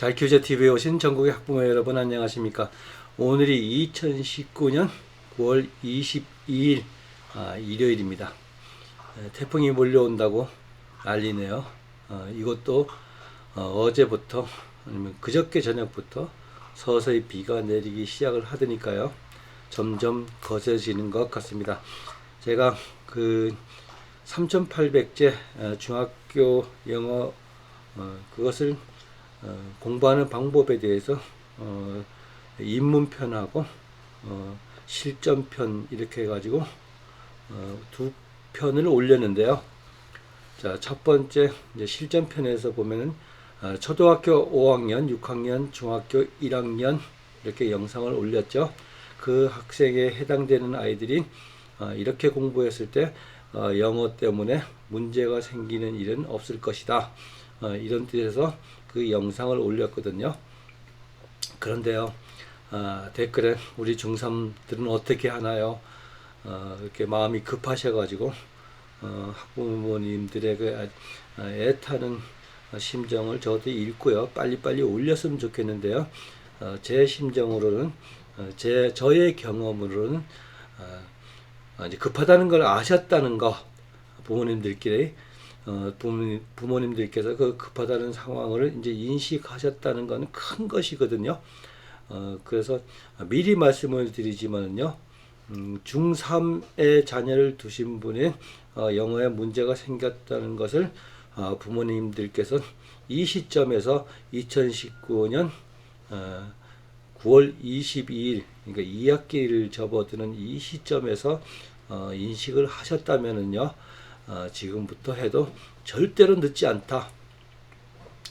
잘교재 TV에 오신 전국의 학부모 여러분 안녕하십니까? 오늘이 2019년 9월 22일 아, 일요일입니다. 에, 태풍이 몰려온다고 난리네요. 어, 이것도 어, 제부터 아니면 그저께 저녁부터 서서히 비가 내리기 시작을 하더니까요. 점점 거세지는 것 같습니다. 제가 그 3,800제 어, 중학교 영어 어, 그것을 어, 공부하는 방법에 대해서 어, 입문편하고 어, 실전편 이렇게 해가지고 어, 두 편을 올렸는데요. 자, 첫 번째 이제 실전편에서 보면은 어, 초등학교 5학년, 6학년, 중학교 1학년 이렇게 영상을 올렸죠. 그 학생에 해당되는 아이들이 어, 이렇게 공부했을 때 어, 영어 때문에 문제가 생기는 일은 없을 것이다. 어, 이런 뜻에서 그 영상을 올렸거든요. 그런데요, 아, 댓글에 우리 중3들은 어떻게 하나요? 어, 이렇게 마음이 급하셔가지고, 어, 학부모님들의 그 아, 애타는 심정을 저도 읽고요. 빨리빨리 올렸으면 좋겠는데요. 어, 제 심정으로는, 어, 제, 저의 경험으로는, 어, 어, 이제 급하다는 걸 아셨다는 거, 부모님들끼리, 어, 부모님, 부모님들께서 그 급하다는 상황을 이제 인식하셨다는 건큰 것이거든요. 어, 그래서 미리 말씀을 드리지만요. 음, 중3의 자녀를 두신 분이 어, 영어에 문제가 생겼다는 것을 어, 부모님들께서 이 시점에서 2019년 어, 9월 22일, 그러니까 2학기를 접어드는 이 시점에서 어, 인식을 하셨다면은요, 어, 지금부터 해도 절대로 늦지 않다.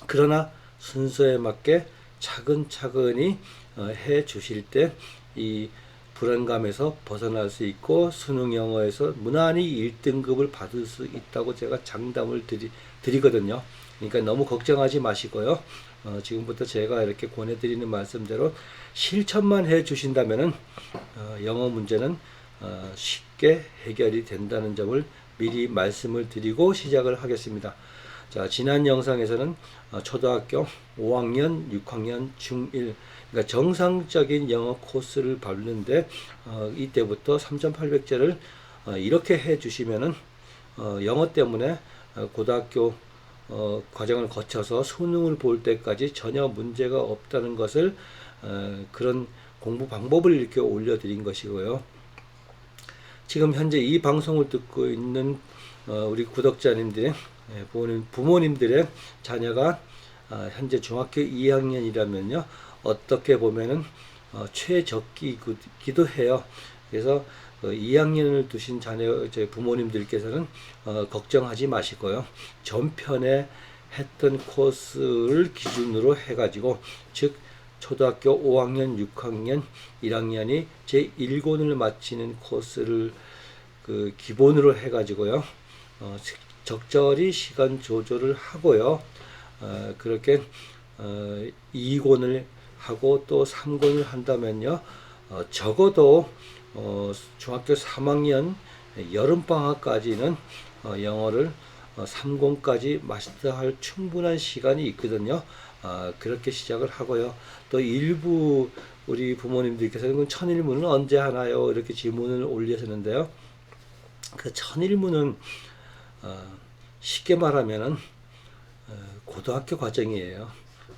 그러나 순서에 맞게 차근차근히 어, 해 주실 때 이 불안감에서 벗어날 수 있고 수능 영어에서 무난히 1등급을 받을 수 있다고 제가 장담을 드리, 드리거든요. 그러니까 너무 걱정하지 마시고요. 어, 지금부터 제가 이렇게 권해드리는 말씀대로 실천만 해 주신다면은 어, 영어 문제는 어, 쉽게 해결이 된다는 점을 미리 말씀을 드리고 시작을 하겠습니다. 자, 지난 영상에서는 어, 초등학교 5학년, 6학년, 중1, 그러니까 정상적인 영어 코스를 밟는데 어, 이때부터 3,800제를 어, 이렇게 해 주시면은 어, 영어 때문에 어, 고등학교 어, 과정을 거쳐서 수능을 볼 때까지 전혀 문제가 없다는 것을 어, 그런 공부 방법을 이렇게 올려드린 것이고요. 지금 현재 이 방송을 듣고 있는 어, 우리 구독자님들의 예, 부모님, 부모님들의 자녀가 어, 현재 중학교 2학년이라면요 어떻게 보면은 어, 최적기기도 해요. 그래서 어, 2학년을 두신 자녀 제 부모님들께서는 어, 걱정하지 마시고요. 전편에 했던 코스를 기준으로 해가지고 즉 초등학교 5학년, 6학년, 1학년이 제 1권을 마치는 코스를 그 기본으로 해가지고요. 어, 적절히 시간 조절을 하고요. 어, 그렇게 어, 2권을 하고 또 3권을 한다면요. 어, 적어도 어, 중학교 3학년 여름 방학까지는 어, 영어를 어, 3권까지 마스터할 충분한 시간이 있거든요. 아, 그렇게 시작을 하고요. 또 일부 우리 부모님들께서는 그 천일문은 언제 하나요? 이렇게 질문을 올리셨는데요. 그 천일문은 어, 쉽게 말하면은 어, 고등학교 과정이에요.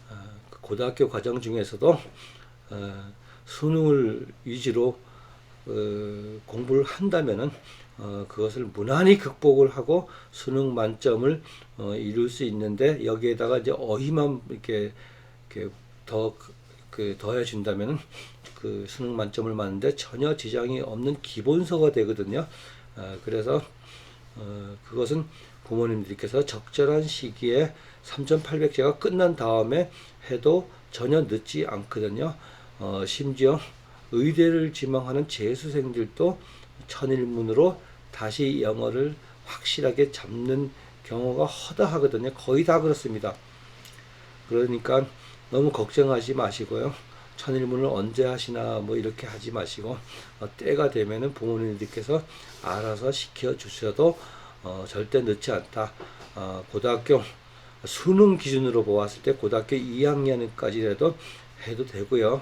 어, 그 고등학교 과정 중에서도 어, 수능을 위주로 어, 공부를 한다면은 어, 그것을 무난히 극복을 하고 수능 만점을 어, 이룰 수 있는데 여기에다가 이제 어휘만 이렇게, 이렇게 더 그 더해 준다면은 그 수능 만점을 맞는데 전혀 지장이 없는 기본서가 되거든요. 어, 그래서 어, 그것은 부모님들께서 적절한 시기에 3,800제가 끝난 다음에 해도 전혀 늦지 않거든요. 어, 심지어 의대를 지망하는 재수생들도 천일문으로 다시 영어를 확실하게 잡는 경우가 허다하거든요. 거의 다 그렇습니다. 그러니까 너무 걱정하지 마시고요. 천일문을 언제 하시나 뭐 이렇게 하지 마시고 어, 때가 되면은 부모님들께서 알아서 시켜 주셔도 어, 절대 늦지 않다. 어, 고등학교 수능 기준으로 보았을 때 고등학교 2학년까지라도 해도 되고요.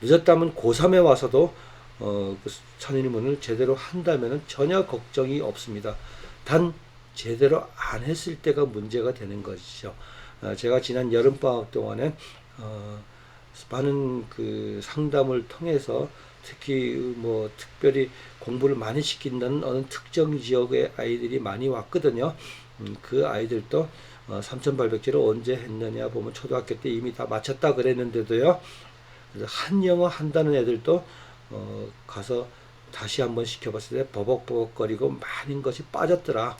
늦었다면 고3에 와서도 어, 그 천일문을 제대로 한다면 전혀 걱정이 없습니다. 단 제대로 안 했을 때가 문제가 되는 것이죠. 어, 제가 지난 여름 방학 동안에 어, 많은 그 상담을 통해서 특히 뭐 특별히 공부를 많이 시킨다는 어느 특정 지역의 아이들이 많이 왔거든요. 음, 그 아이들도 어, 3,800제를 언제 했느냐 보면 초등학교 때 이미 다 마쳤다 그랬는데도요. 그래서 한 영어 한다는 애들도 어, 가서 다시 한번 시켜봤을 때 버벅버벅거리고 많은 것이 빠졌더라.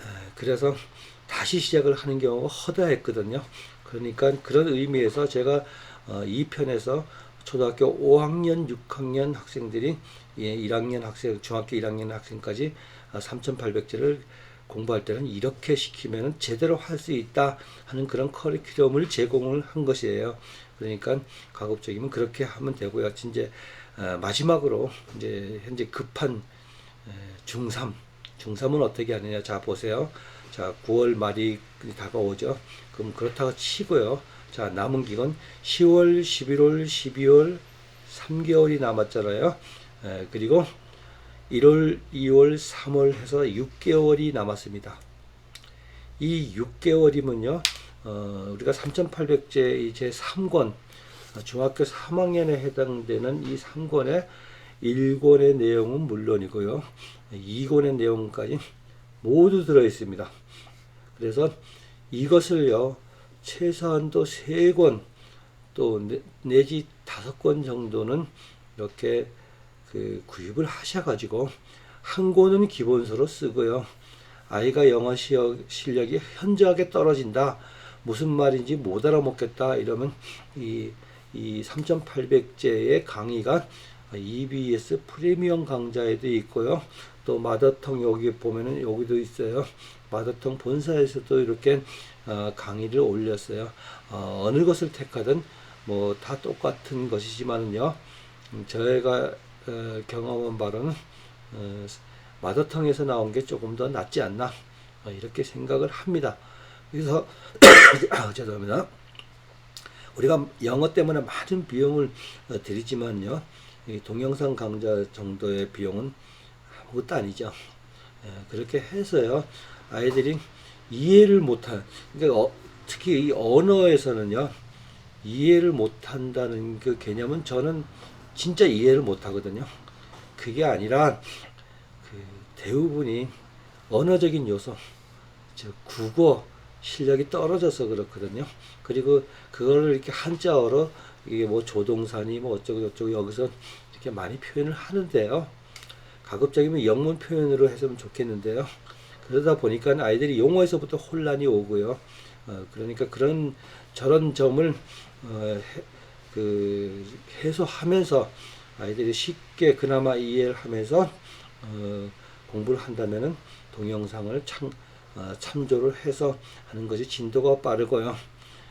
에, 그래서 다시 시작을 하는 경우가 허다했거든요. 그러니까 그런 의미에서 제가 어, 2편에서 초등학교 5학년, 6학년 학생들이 예, 1학년 학생, 중학교 1학년 학생까지 3,800제를 공부할 때는 이렇게 시키면 제대로 할 수 있다 하는 그런 커리큘럼을 제공을 한 것이에요. 그러니까 가급적이면 그렇게 하면 되고요. 이제 어, 마지막으로 이제 현재 급한 에, 중3, 중3은 어떻게 하느냐. 자, 보세요. 자, 9월 말이 다가오죠. 그럼 그렇다고 치고요. 자, 남은 기간 10월, 11월, 12월 3개월이 남았잖아요. 에, 그리고 1월, 2월, 3월 해서 6개월이 남았습니다. 이 6개월이면요, 어, 우리가 3,800제 이제 3권, 중학교 3학년에 해당되는 이 3권의 1권의 내용은 물론이고요, 2권의 내용까지 모두 들어 있습니다. 그래서 이것을요, 최소한도 3권, 또 내- 내지 5권 정도는 이렇게 그 구입을 하셔 가지고 한 권은 기본서로 쓰고요. 아이가 영어 실력이 현저하게 떨어진다. 무슨 말인지 못 알아먹겠다. 이러면 이, 이 3,800제의 강의가 EBS 프리미엄 강좌에도 있고요. 또 마더텅 여기 보면은 여기도 있어요. 마더텅 본사에서도 이렇게 어, 강의를 올렸어요. 어, 어느 것을 택하든 뭐 다 똑같은 것이지만은요. 음, 저희가 어, 경험한 바로는 어, 마더텅에서 나온 게 조금 더 낫지 않나 어, 이렇게 생각을 합니다. 그래서 아, 죄송합니다. 우리가 영어 때문에 많은 비용을 어, 들이지만요, 이 동영상 강좌 정도의 비용은 아무것도 아니죠. 예, 그렇게 해서요, 아이들이 이해를 못한, 그러니까 어, 특히 이 언어에서는요, 이해를 못한다는 그 개념은 저는 진짜 이해를 못하거든요. 그게 아니라 그 대부분이 언어적인 요소, 즉 국어 실력이 떨어져서 그렇거든요. 그리고 그거를 이렇게 한자어로 이게 뭐 조동사니 뭐 어쩌고 저쩌고 여기서 이렇게 많이 표현을 하는데요. 가급적이면 영문 표현으로 했으면 좋겠는데요. 그러다 보니까 아이들이 용어에서부터 혼란이 오고요. 어, 그러니까 그런 저런 점을 어, 해, 그 해소하면서 아이들이 쉽게 그나마 이해를 하면서 어, 공부를 한다면은 동영상을 참, 어, 참조를 해서 하는 것이 진도가 빠르고요.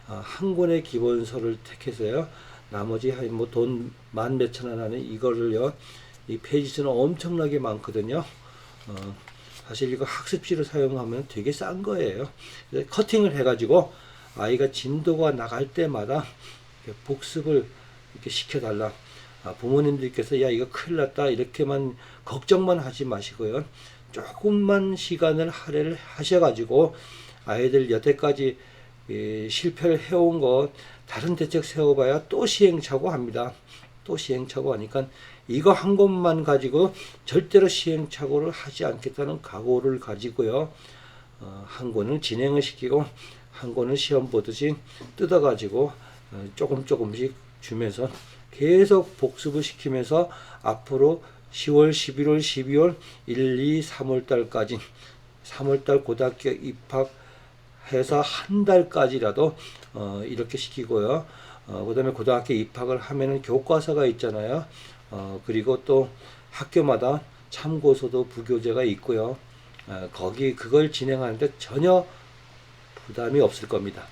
어, 한 권의 기본서를 택해서요. 나머지 뭐 돈 만 몇천 원 하는 이거를요. 이 페이지 수는 엄청나게 많거든요. 어, 사실 이거 학습지로 사용하면 되게 싼 거예요. 커팅을 해가지고 아이가 진도가 나갈 때마다 이렇게 복습을 이렇게 시켜달라. 아, 부모님들께서 야 이거 큰일 났다 이렇게만 걱정만 하지 마시고요. 조금만 시간을 할애를 하셔가지고 아이들 여태까지 예, 실패를 해온 것 다른 대책 세워봐야 또 시행착오 합니다. 또 시행착오 하니까 이거 한 것만 가지고 절대로 시행착오를 하지 않겠다는 각오를 가지고요. 어, 한 권을 진행을 시키고 한 권을 시험 보듯이 뜯어가지고 어, 조금 조금씩 주면서 계속 복습을 시키면서 앞으로 10월, 11월, 12월, 1, 2, 3월 달까지 3월 달 고등학교 입학해서 한 달까지라도 어, 이렇게 시키고요. 어, 그다음에 고등학교 입학을 하면은 교과서가 있잖아요. 어, 그리고 또 학교마다 참고서도 부교재가 있고요. 어, 거기 그걸 진행하는데 전혀 부담이 없을 겁니다.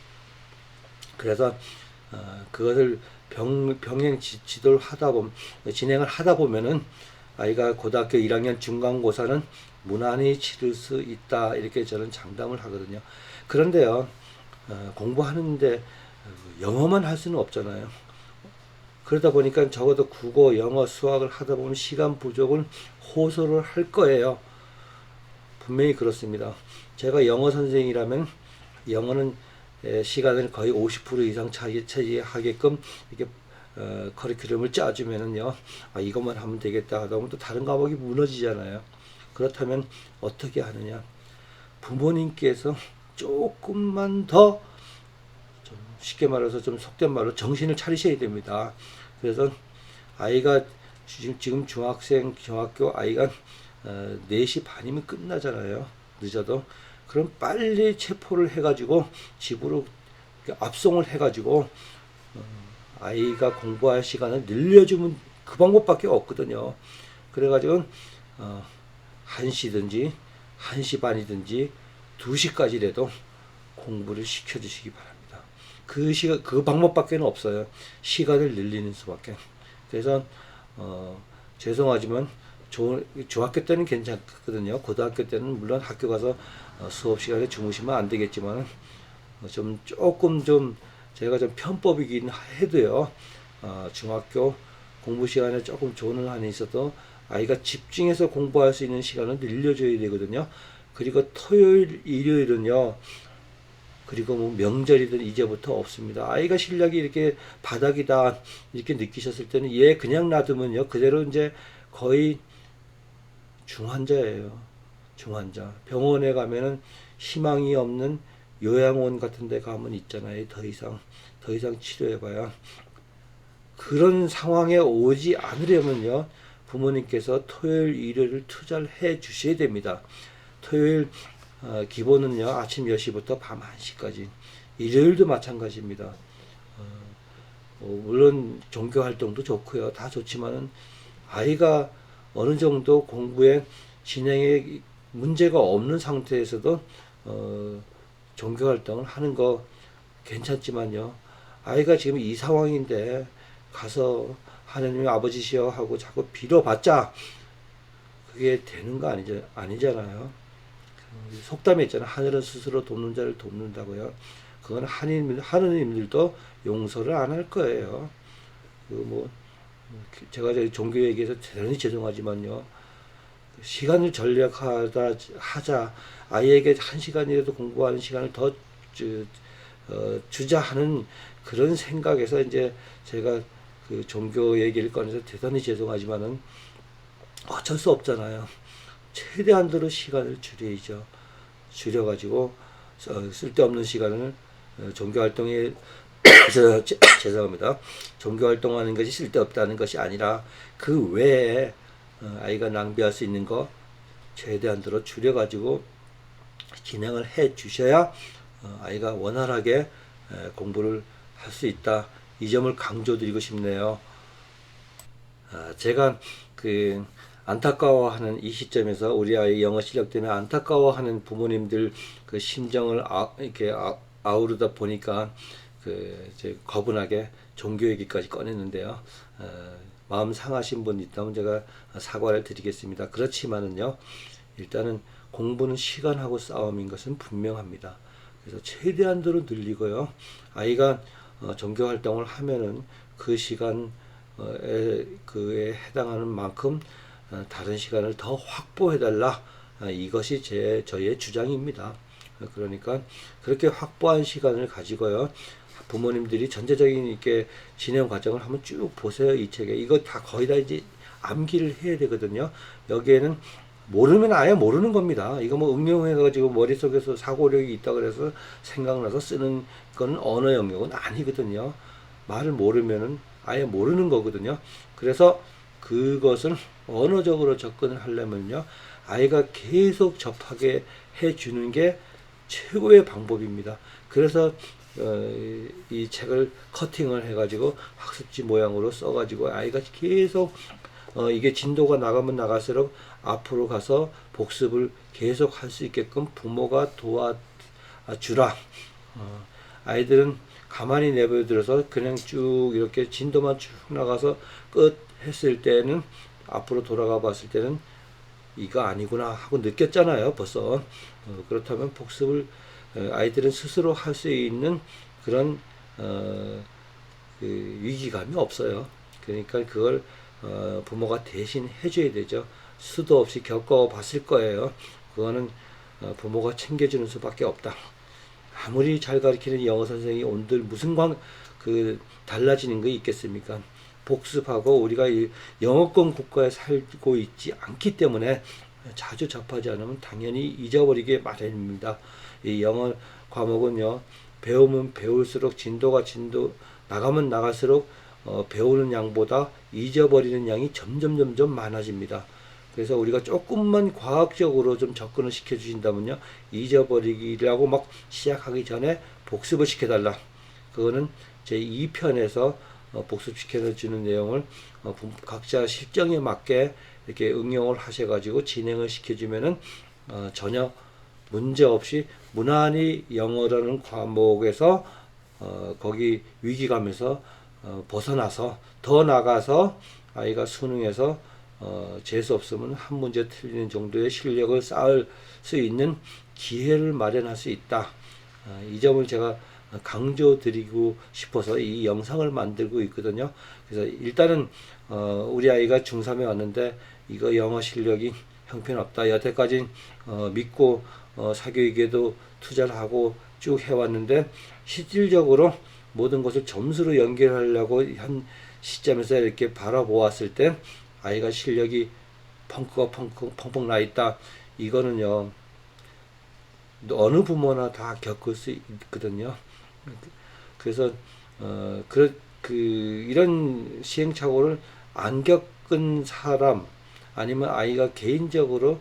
그래서 어, 그것을 병, 병행 지, 지도를 하다 보면 진행을 하다 보면은 아이가 고등학교 1학년 중간고사는 무난히 치를 수 있다 이렇게 저는 장담을 하거든요. 그런데요, 어, 공부하는데 어, 영어만 할 수는 없잖아요. 그러다 보니까 적어도 국어, 영어, 수학을 하다 보면 시간 부족은 호소를 할 거예요. 분명히 그렇습니다. 제가 영어 선생이라면 영어는 에, 시간을 거의 50% 이상 차지, 차지하게끔 이렇게 어, 커리큘럼을 짜주면은요, 아, 이것만 하면 되겠다 하다 보면 또 다른 과목이 무너지잖아요. 그렇다면 어떻게 하느냐? 부모님께서 조금만 더 좀 쉽게 말해서 좀 속된 말로 정신을 차리셔야 됩니다. 그래서 아이가 지금, 중학생, 중학교 아이가 어, 4시 반이면 끝나잖아요. 늦어도. 그럼 빨리 체포를 해가지고 집으로 압송을 해가지고 어, 아이가 공부할 시간을 늘려주면 그 방법밖에 없거든요. 그래가지고 어, 1시든지 1시 반이든지 2시까지라도 공부를 시켜주시기 바랍니다. 그 시간, 그 방법밖에 없어요. 시간을 늘리는 수밖에. 그래서, 어, 죄송하지만, 조, 중학교 때는 괜찮거든요. 고등학교 때는 물론 학교 가서 어, 수업 시간에 주무시면 안 되겠지만, 어, 좀 조금 좀 제가 좀 편법이긴 해도요. 어, 중학교 공부 시간에 조금 조는 한이 있어도 아이가 집중해서 공부할 수 있는 시간을 늘려줘야 되거든요. 그리고 토요일, 일요일은요. 그리고 뭐 명절이든 이제부터 없습니다. 아이가 실력이 이렇게 바닥이다 이렇게 느끼셨을 때는 얘 그냥 놔두면요 그대로 이제 거의 중환자예요. 중환자. 병원에 가면은 희망이 없는 요양원 같은 데 가면 있잖아요. 더 이상 더 이상 치료해봐야 그런 상황에 오지 않으려면요 부모님께서 토요일 일요일을 투자를 해 주셔야 됩니다. 토요일 어, 기본은요 아침 10시부터 밤 1시까지 일요일도 마찬가지입니다. 어, 어, 물론 종교 활동도 좋고요 다 좋지만은 아이가 어느 정도 공부에 진행에 문제가 없는 상태에서도 어, 종교 활동을 하는 거 괜찮지만요 아이가 지금 이 상황인데 가서 하나님의 아버지시여 하고 자꾸 빌어봤자 그게 되는 거 아니죠 아니잖아요. 속담에 있잖아요. 하늘은 스스로 돕는 자를 돕는다고요. 그건 하나님, 하느님들도 용서를 안 할 거예요. 그 뭐, 제가 종교 얘기해서 대단히 죄송하지만요. 시간을 전략하다, 하자. 아이에게 한 시간이라도 공부하는 시간을 더 주, 어, 주자 하는 그런 생각에서 이제 제가 그 종교 얘기를 꺼내서 대단히 죄송하지만은 어쩔 수 없잖아요. 최대한도로 시간을 줄여야죠. 줄여가지고 어, 쓸데없는 시간을 어, 종교 활동에 죄송합니다. 종교 활동하는 것이 쓸데없다는 것이 아니라 그 외에 어, 아이가 낭비할 수 있는 거 최대한도로 줄여가지고 진행을 해 주셔야 어, 아이가 원활하게 에, 공부를 할 수 있다. 이 점을 강조드리고 싶네요. 아, 제가 그 안타까워하는 이 시점에서 우리 아이 영어 실력 때문에 안타까워하는 부모님들 그 심정을 아, 이렇게 아, 아우르다 보니까 그 거분하게 종교 얘기까지 꺼냈는데요. 어, 마음 상하신 분 있다면 제가 사과를 드리겠습니다. 그렇지만은요, 일단은 공부는 시간하고 싸움인 것은 분명합니다. 그래서 최대한도로 늘리고요. 아이가 어, 종교 활동을 하면은 그 시간 어, 에, 그에 해당하는 만큼 어, 다른 시간을 더 확보해 달라 어, 이것이 제 저의 주장입니다. 어, 그러니까 그렇게 확보한 시간을 가지고요. 부모님들이 전체적인 이렇게 진행 과정을 한번 쭉 보세요. 이 책에 이거 다 거의 다 이제 암기를 해야 되거든요. 여기에는 모르면 아예 모르는 겁니다. 이거 뭐 응용해가지고 머릿속에서 사고력이 있다 그래서 생각나서 쓰는 건 언어 영역은 아니거든요. 말을 모르면은 아예 모르는 거거든요. 그래서 그것을 언어적으로 접근을 하려면요. 아이가 계속 접하게 해주는 게 최고의 방법입니다. 그래서 어, 이- 이 책을 커팅을 해가지고 학습지 모양으로 써가지고 아이가 계속 어, 이게 진도가 나가면 나갈수록 앞으로 가서 복습을 계속 할 수 있게끔 부모가 도와주라. 어, 아이들은 가만히 내버려둬서 그냥 쭉 이렇게 진도만 쭉 나가서 끝 했을 때는 앞으로 돌아가 봤을 때는 이거 아니구나 하고 느꼈잖아요 벌써 어, 그렇다면 복습을 어, 아이들은 스스로 할 수 있는 그런 어, 그 위기감이 없어요. 그러니까 그걸 어, 부모가 대신 해줘야 되죠. 수도 없이 겪어봤을 거예요. 그거는 어, 부모가 챙겨주는 수밖에 없다. 아무리 잘 가르치는 영어 선생이 온들 무슨 관, 그, 달라지는 게 있겠습니까? 복습하고 우리가 이 영어권 국가에 살고 있지 않기 때문에 자주 접하지 않으면 당연히 잊어버리게 마련입니다. 이 영어 과목은요, 배우면 배울수록 진도가 진도, 나가면 나갈수록 어, 배우는 양보다 잊어버리는 양이 점점 점점 많아집니다. 그래서 우리가 조금만 과학적으로 좀 접근을 시켜 주신다면요. 잊어버리기라고 막 시작하기 전에 복습을 시켜 달라. 그거는 제 2편에서 어, 복습시켜 주는 내용을 어, 부- 각자 실정에 맞게 이렇게 응용을 하셔 가지고 진행을 시켜 주면은 어, 전혀 문제 없이 무난히 영어라는 과목에서 어, 거기 위기감에서 어, 벗어나서 더 나가서 아이가 수능에서 어, 재수 없으면 한 문제 틀리는 정도의 실력을 쌓을 수 있는 기회를 마련할 수 있다. 어, 이 점을 제가 강조드리고 싶어서 이 영상을 만들고 있거든요. 그래서 일단은 어, 우리 아이가 중3에 왔는데 이거 영어 실력이 형편없다. 여태까지 어, 믿고 어, 사교육에도 투자를 하고 쭉 해왔는데 실질적으로 모든 것을 점수로 연결하려고 한 시점에서 이렇게 바라보았을 때 아이가 실력이 펑크가 펑크 펑펑 나 있다. 이거는요 어느 부모나 다 겪을 수 있거든요. 그래서 어, 그, 그 이런 시행착오를 안 겪은 사람 아니면 아이가 개인적으로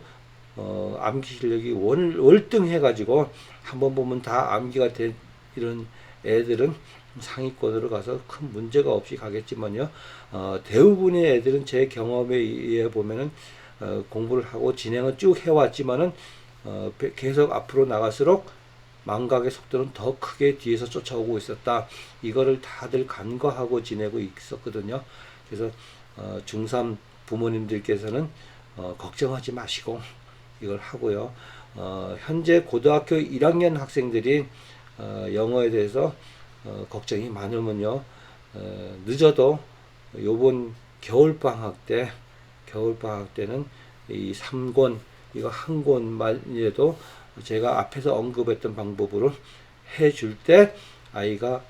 어, 암기 실력이 월, 월등해가지고 한 번 보면 다 암기가 된 이런 애들은 상위권으로 가서 큰 문제가 없이 가겠지만요. 어, 대부분의 애들은 제 경험에 의해 보면은 어, 공부를 하고 진행을 쭉 해왔지만은 어, 배- 계속 앞으로 나갈수록 망각의 속도는 더 크게 뒤에서 쫓아오고 있었다. 이거를 다들 간과하고 지내고 있었거든요. 그래서 어, 중3 부모님들께서는 어, 걱정하지 마시고 이걸 하고요. 어, 현재 고등학교 1학년 학생들이 어, 영어에 대해서 어, 걱정이 많으면요. 어, 늦어도 요번 겨울 방학 때 겨울 방학 때는 이 3권 이거 한 권만이라도 제가 앞에서 언급했던 방법으로 해줄 때 아이가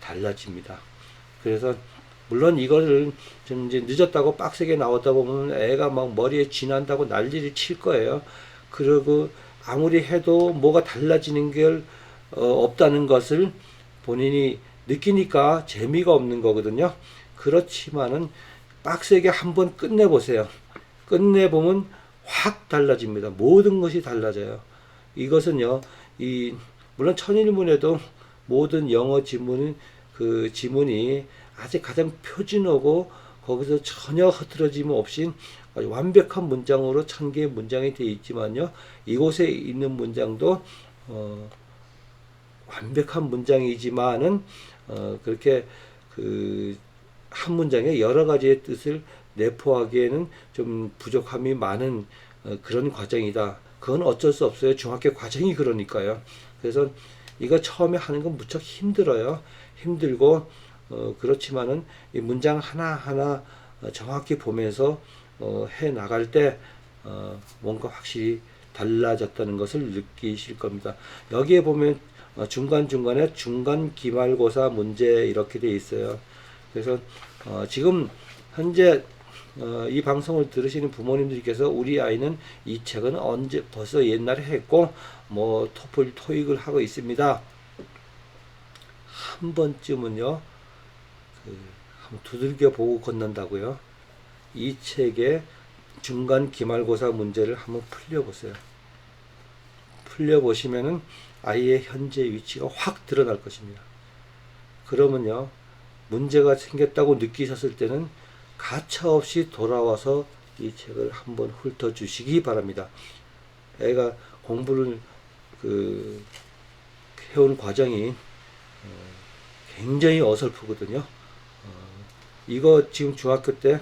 달라집니다. 그래서 물론 이거를 좀 이제 늦었다고 빡세게 나오다 보면 애가 막 머리에 쥐난다고 난리를 칠 거예요. 그리고 아무리 해도 뭐가 달라지는 게 어, 없다는 것을 본인이 느끼니까 재미가 없는 거거든요. 그렇지만은 빡세게 한번 끝내보세요. 끝내보면 확 달라집니다. 모든 것이 달라져요. 이것은요, 이, 물론 천일문에도 모든 영어 지문은 그 지문이 아직 가장 표준어고 거기서 전혀 흐트러짐 없이 완벽한 문장으로 천 개의 문장이 되어 있지만요. 이곳에 있는 문장도 어, 완벽한 문장이지만은 어, 그렇게 그 한 문장에 여러 가지의 뜻을 내포하기에는 좀 부족함이 많은 어, 그런 과정이다. 그건 어쩔 수 없어요. 중학교 과정이 그러니까요. 그래서 이거 처음에 하는 건 무척 힘들어요. 힘들고 어, 그렇지만은 이 문장 하나 하나 어, 정확히 보면서 어, 해 나갈 때 어, 뭔가 확실히 달라졌다는 것을 느끼실 겁니다. 여기에 보면 어, 중간 중간에 중간 기말고사 문제 이렇게 돼 있어요. 그래서 어, 지금 현재 어, 이 방송을 들으시는 부모님들께서 우리 아이는 이 책은 언제 벌써 옛날에 했고 뭐 토플 토익을 하고 있습니다. 한 번쯤은요 그 한번 두들겨 보고 건넌다고요. 이 책의 중간 기말고사 문제를 한번 풀려보세요. 풀려보시면은 아이의 현재 위치가 확 드러날 것입니다. 그러면요, 문제가 생겼다고 느끼셨을 때는 가차없이 돌아와서 이 책을 한번 훑어주시기 바랍니다. 애가 공부를 그 해온 과정이 어, 굉장히 어설프거든요. 어, 이거 지금 중학교 때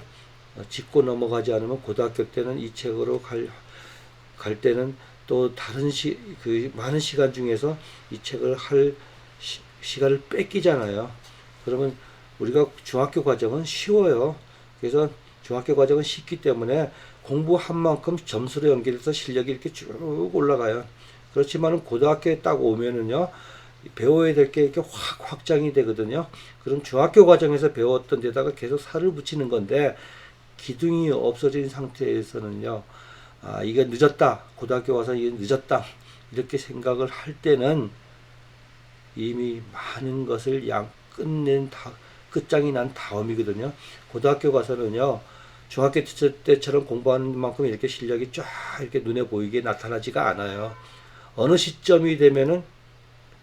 어, 짚고 넘어가지 않으면 고등학교 때는 이 책으로 갈, 갈 때는 또 다른 시, 그 많은 시간 중에서 이 책을 할 시, 시간을 뺏기잖아요. 그러면 우리가 중학교 과정은 쉬워요. 그래서 중학교 과정은 쉽기 때문에 공부한 만큼 점수로 연결해서 실력이 이렇게 쭉 올라가요. 그렇지만은 고등학교에 딱 오면은요, 배워야 될 게 이렇게 확 확장이 되거든요. 그럼 중학교 과정에서 배웠던 데다가 계속 살을 붙이는 건데, 기둥이 없어진 상태에서는요, 아, 이게 늦었다. 고등학교 와서 이게 늦었다. 이렇게 생각을 할 때는 이미 많은 것을 양 끝낸 다, 끝장이 난 다음이거든요. 고등학교 가서는요, 중학교 때처럼 공부하는 만큼 이렇게 실력이 쫙 이렇게 눈에 보이게 나타나지가 않아요. 어느 시점이 되면은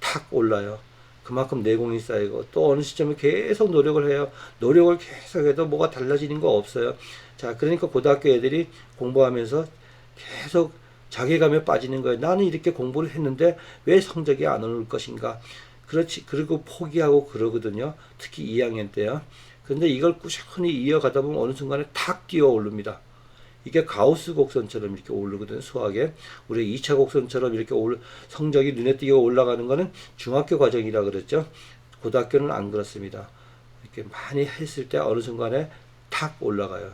탁 올라요. 그만큼 내공이 쌓이고 또 어느 시점에 계속 노력을 해요. 노력을 계속 해도 뭐가 달라지는 거 없어요. 자, 그러니까 고등학교 애들이 공부하면서 계속 자괴감에 빠지는 거예요. 나는 이렇게 공부를 했는데 왜 성적이 안 오를 것인가? 그렇지. 그리고 포기하고 그러거든요. 특히 2학년 때요. 근데 이걸 꾸준히 이어가다 보면 어느 순간에 탁 뛰어 오릅니다. 이게 가우스 곡선처럼 이렇게 오르거든요. 수학에. 우리 2차 곡선처럼 이렇게 올, 성적이 눈에 띄게 올라가는 거는 중학교 과정이라 그랬죠. 고등학교는 안 그렇습니다. 이렇게 많이 했을 때 어느 순간에 탁 올라가요.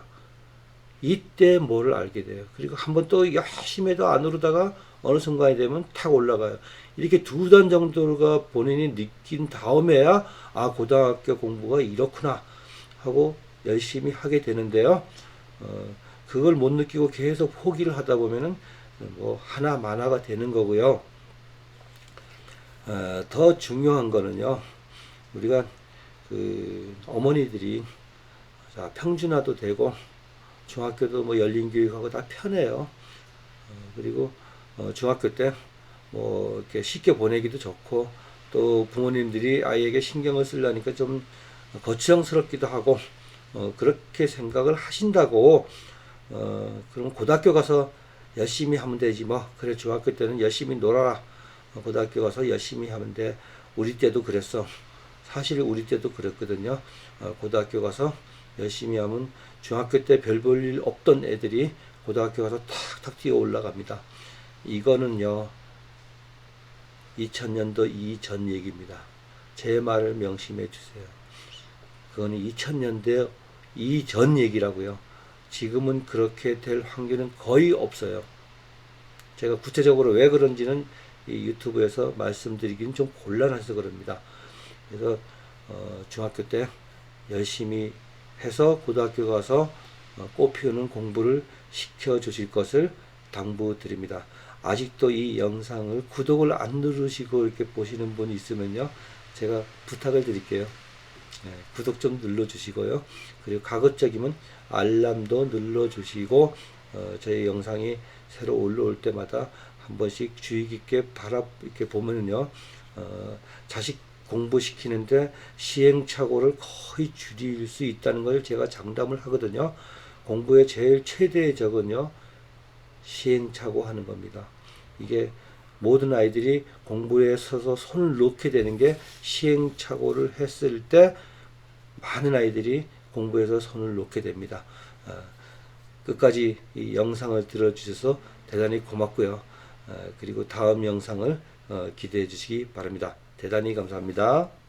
이때 뭐를 알게 돼요. 그리고 한번 또 열심히 해도 안 오르다가 어느 순간이 되면 탁 올라가요. 이렇게 두 단 정도가 본인이 느낀 다음에야 아 고등학교 공부가 이렇구나 하고 열심히 하게 되는데요. 어, 그걸 못 느끼고 계속 포기를 하다 보면은 뭐 하나 만화가 되는 거고요. 어, 더 중요한 거는요. 우리가 그 어머니들이 자, 평준화도 되고 중학교도 뭐 열린 교육하고 다 편해요. 어, 그리고 어, 중학교 때 뭐 이렇게 쉽게 보내기도 좋고 또 부모님들이 아이에게 신경을 쓰려니까 좀 거추장스럽기도 하고 어, 그렇게 생각을 하신다고 어, 그럼 고등학교 가서 열심히 하면 되지 뭐. 그래 중학교 때는 열심히 놀아라. 어, 고등학교 가서 열심히 하면 돼. 우리 때도 그랬어. 사실 우리 때도 그랬거든요. 어, 고등학교 가서 열심히 하면 중학교 때 별 볼 일 없던 애들이 고등학교 가서 탁탁 뛰어 올라갑니다. 이거는요 2000년도 이전 얘기입니다. 제 말을 명심해 주세요. 그거는 2000년대 이전 얘기라고요. 지금은 그렇게 될 확률은 거의 없어요. 제가 구체적으로 왜 그런지는 이 유튜브에서 말씀드리기는 좀 곤란해서 그럽니다. 그래서 어, 중학교 때 열심히 해서 고등학교 가서 어, 꽃 피우는 공부를 시켜 주실 것을 당부드립니다. 아직도 이 영상을 구독을 안 누르시고 이렇게 보시는 분이 있으면요. 제가 부탁을 드릴게요. 네, 구독 좀 눌러주시고요. 그리고 가급적이면 알람도 눌러주시고 어, 저희 영상이 새로 올라올 때마다 한 번씩 주의 깊게 바라 이렇게 보면은요 어, 자식 공부시키는데 시행착오를 거의 줄일 수 있다는 걸 제가 장담을 하거든요. 공부의 제일 최대의 적은요 시행착오 하는 겁니다. 이게 모든 아이들이 공부에 서서 손을 놓게 되는 게 시행착오를 했을 때 많은 아이들이 공부에서 손을 놓게 됩니다. 어, 끝까지 이 영상을 들어주셔서 대단히 고맙고요. 어, 그리고 다음 영상을 어, 기대해 주시기 바랍니다. 대단히 감사합니다.